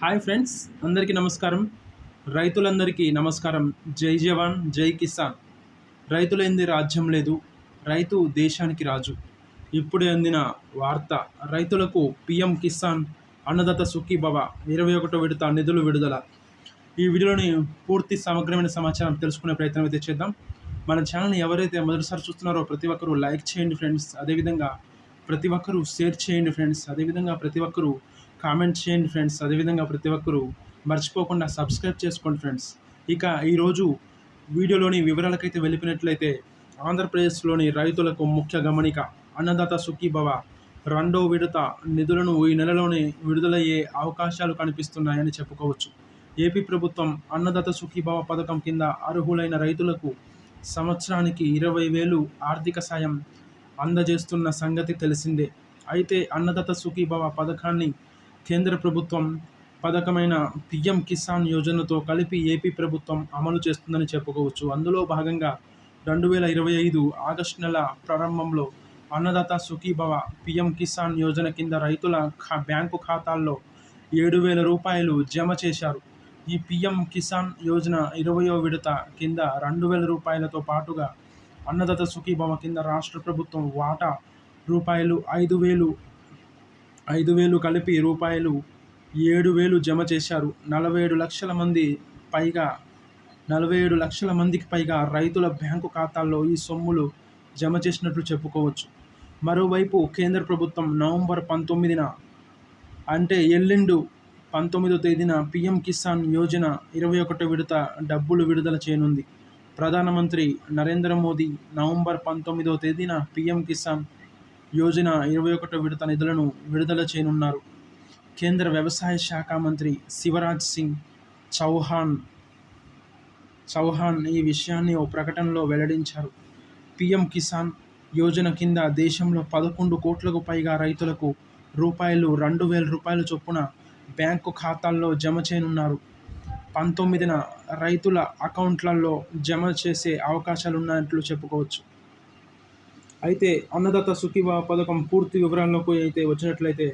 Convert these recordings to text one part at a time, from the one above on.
Hi friends అందరికీ నమస్కారం. రైతులందరికీ నమస్కారం. జై జవాన్ జై కిసాన్. రైతులైంది రాజ్యం లేదు. రైతు దేశానికి రాజు. ఇప్పుడే అందిన వార్త రైతులకు పిఎం కిసాన్ అన్నదాత సుఖీభవ ఇరవై ఒకటో విడత నిధులు విడుదల. ఈ వీడియోని పూర్తి సమగ్రమైన సమాచారం తెలుసుకునే ప్రయత్నం అయితే చేద్దాం. మన ఛానల్ని ఎవరైతే మొదటిసారి చూస్తున్నారో ప్రతి ఒక్కరూ లైక్ చేయండి ఫ్రెండ్స్. అదేవిధంగా ప్రతి ఒక్కరూ షేర్ చేయండి ఫ్రెండ్స్. అదేవిధంగా ప్రతి ఒక్కరూ కామెంట్ చేయండి ఫ్రెండ్స్. అదేవిధంగా ప్రతి ఒక్కరూ మర్చిపోకుండా సబ్స్క్రైబ్ చేసుకోండి ఫ్రెండ్స్. ఇక ఈరోజు వీడియోలోని వివరాలకైతే వెళ్ళిపోయినట్లయితే ఆంధ్రప్రదేశ్లోని రైతులకు ముఖ్య గమనిక అన్నదాత సుఖీభవ. రెండో విడత నిధులను ఈ నెలలోనే విడుదలయ్యే అవకాశాలు కనిపిస్తున్నాయని చెప్పుకోవచ్చు. ఏపీ ప్రభుత్వం అన్నదాత సుఖీభవ పథకం కింద అర్హులైన రైతులకు సంవత్సరానికి ఇరవై వేలు ఆర్థిక సాయం అందజేస్తున్న సంగతి తెలిసిందే. అయితే అన్నదాత సుఖీభవ పథకాన్ని కేంద్ర ప్రభుత్వం పథకమైన పిఎం కిసాన్ యోజనతో కలిపి ఏపీ ప్రభుత్వం అమలు చేస్తుందని చెప్పుకోవచ్చు. అందులో భాగంగా రెండు వేల ఇరవై ఐదు ఆగస్టు నెల ప్రారంభంలో అన్నదాత సుఖీభవ పిఎం కిసాన్ యోజన కింద రైతుల ఖా బ్యాంకు ఖాతాల్లో ఏడు వేల రూపాయలు జమ చేశారు. ఈ పిఎం కిసాన్ యోజన ఇరవయో విడత కింద రెండు వేల రూపాయలతో పాటుగా అన్నదాత సుఖీభవ కింద రాష్ట్ర ప్రభుత్వం వాటా రూపాయలు ఐదు వేలు ఐదు వేలు కలిపి రూపాయలు ఏడు వేలు జమ చేశారు. నలభై ఏడు లక్షల మంది పైగా నలభై ఏడు లక్షల మందికి పైగా రైతుల బ్యాంకు ఖాతాల్లో ఈ సొమ్ములు జమ చేసినట్లు చెప్పుకోవచ్చు. మరోవైపు కేంద్ర ప్రభుత్వం నవంబర్ పంతొమ్మిదిన అంటే ఎల్లుండు పంతొమ్మిదో తేదీన పిఎం కిసాన్ యోజన ఇరవై ఒకటో విడత డబ్బులు విడుదల చేయనుంది. ప్రధానమంత్రి నరేంద్ర మోదీ నవంబర్ పంతొమ్మిదో తేదీన పిఎం కిసాన్ యోజన ఇరవై ఒకటో విడత నిధులను విడుదల చేయనున్నారు. కేంద్ర వ్యవసాయ శాఖ మంత్రి శివరాజ్ సింగ్ చౌహాన్ చౌహాన్ ఈ విషయాన్ని ఓ ప్రకటనలో వెల్లడించారు. పిఎం కిసాన్ యోజన కింద దేశంలో పదకొండు కోట్లకు పైగా రైతులకు రూపాయలు రెండు వేల రూపాయల చొప్పున బ్యాంకు ఖాతాల్లో జమ చేయనున్నారు. పంతొమ్మిదిన రైతుల అకౌంట్లలో జమ చేసే అవకాశాలు ఉన్నట్లు చెప్పుకోవచ్చు. అయితే అన్నదాత సుఖీభావ పథకం పూర్తి వివరాల్లోకి అయితే వచ్చినట్లయితే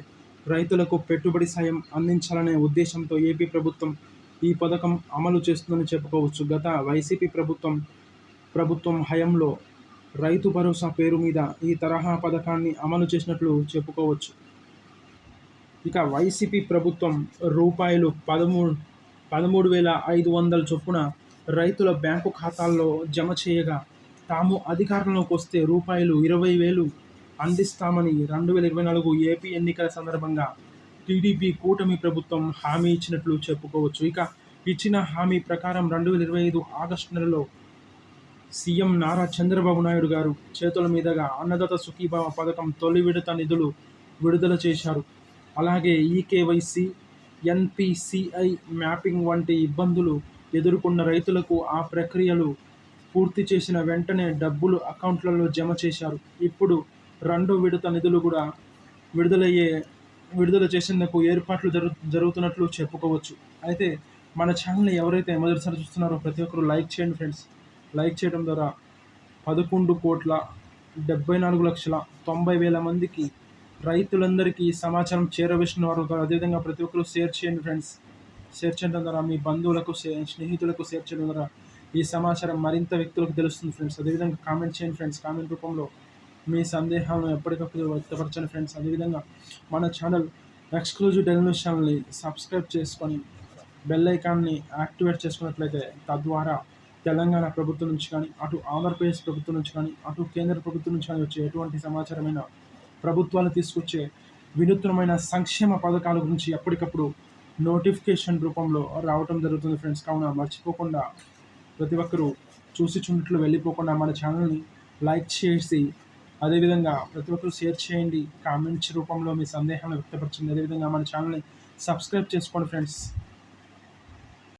రైతులకు పెట్టుబడి సాయం అందించాలనే ఉద్దేశంతో ఏపీ ప్రభుత్వం ఈ పథకం అమలు చేస్తుందని చెప్పుకోవచ్చు. గత వైసీపీ ప్రభుత్వం ప్రభుత్వం హయంలో రైతు భరోసా పేరు మీద ఈ తరహా పథకాన్ని అమలు చేసినట్లు చెప్పుకోవచ్చు. ఇక వైసీపీ ప్రభుత్వం రూపాయలు పదమూడు పదమూడు వేల ఐదు వందల చొప్పున రైతుల బ్యాంకు ఖాతాల్లో జమ చేయగా తాము అధికారంలోకి వస్తే రూపాయలు ఇరవై వేలు అందిస్తామని రెండు వేల ఇరవై నాలుగు ఏపీ ఎన్నికల సందర్భంగా టీడీపీ కూటమి ప్రభుత్వం హామీ ఇచ్చినట్లు చెప్పుకోవచ్చు. ఇక ఇచ్చిన హామీ ప్రకారం రెండు వేల ఇరవై ఐదు ఆగస్టు నెలలో సీఎం నారా చంద్రబాబు నాయుడు గారు చేతుల మీదుగా అన్నదాత సుఖీభావ పథకం తొలి విడత నిధులు విడుదల చేశారు. అలాగే ఈకేవైసీ ఎన్పిసిఐ మ్యాపింగ్ వంటి ఇబ్బందులు ఎదుర్కొన్న రైతులకు ఆ ప్రక్రియలు పూర్తి చేసిన వెంటనే డబ్బులు అకౌంట్లలో జమ చేశారు. ఇప్పుడు రెండో విడత నిధులు కూడా విడుదలయ్యే విడుదల చేసేందుకు ఏర్పాట్లు జరు జరుగుతున్నట్లు చెప్పుకోవచ్చు. అయితే మన ఛానల్ని ఎవరైతే మొదటిసారి చూస్తున్నారో ప్రతి ఒక్కరు లైక్ చేయండి ఫ్రెండ్స్. లైక్ చేయడం ద్వారా పదకొండు కోట్ల డెబ్బై నాలుగు లక్షల తొంభై వేల మందికి రైతులందరికీ సమాచారం చేరవేసిన వారు అదేవిధంగా ప్రతి ఒక్కరు షేర్ చేయండి ఫ్రెండ్స్. షేర్ చేయడం ద్వారా మీ బంధువులకు స్నేహితులకు షేర్ చేయడం ద్వారా ఈ సమాచారం మరింత వ్యక్తులకు తెలుస్తుంది ఫ్రెండ్స్ అదేవిధంగా కామెంట్ చేయండి ఫ్రెండ్స్ కామెంట్ రూపంలో మీ సందేహాలను ఎప్పటికప్పుడు వ్యక్తపరచండి ఫ్రెండ్స్ అదేవిధంగా మన ఛానల్ ఎక్స్క్లూజివ్ డెలివరీ ఛానల్ని సబ్స్క్రైబ్ చేసుకొని బెల్ ఐకాన్ని యాక్టివేట్ చేసుకున్నట్లయితే తద్వారా తెలంగాణ ప్రభుత్వం నుంచి కానీ అటు ఆంధ్రప్రదేశ్ ప్రభుత్వం నుంచి కానీ అటు కేంద్ర ప్రభుత్వం నుంచి కానీ వచ్చే ఎటువంటి సమాచారమైన ప్రభుత్వాలు తీసుకొచ్చే వినూత్నమైన సంక్షేమ పథకాల గురించి ఎప్పటికప్పుడు నోటిఫికేషన్ రూపంలో రావటం జరుగుతుంది ఫ్రెండ్స్ కావున మర్చిపోకుండా ప్రతి ఒక్కరూ చూసి చూడట్లు వెళ్ళిపోకుండా మన ఛానల్ని లైక్ చేసి అదేవిధంగా ప్రతి ఒక్కరు షేర్ చేయండి. కామెంట్స్ రూపంలో మీ సందేహాలను వ్యక్తపరచండి. అదేవిధంగా మన ఛానల్ని సబ్స్క్రైబ్ చేసుకోండి ఫ్రెండ్స్.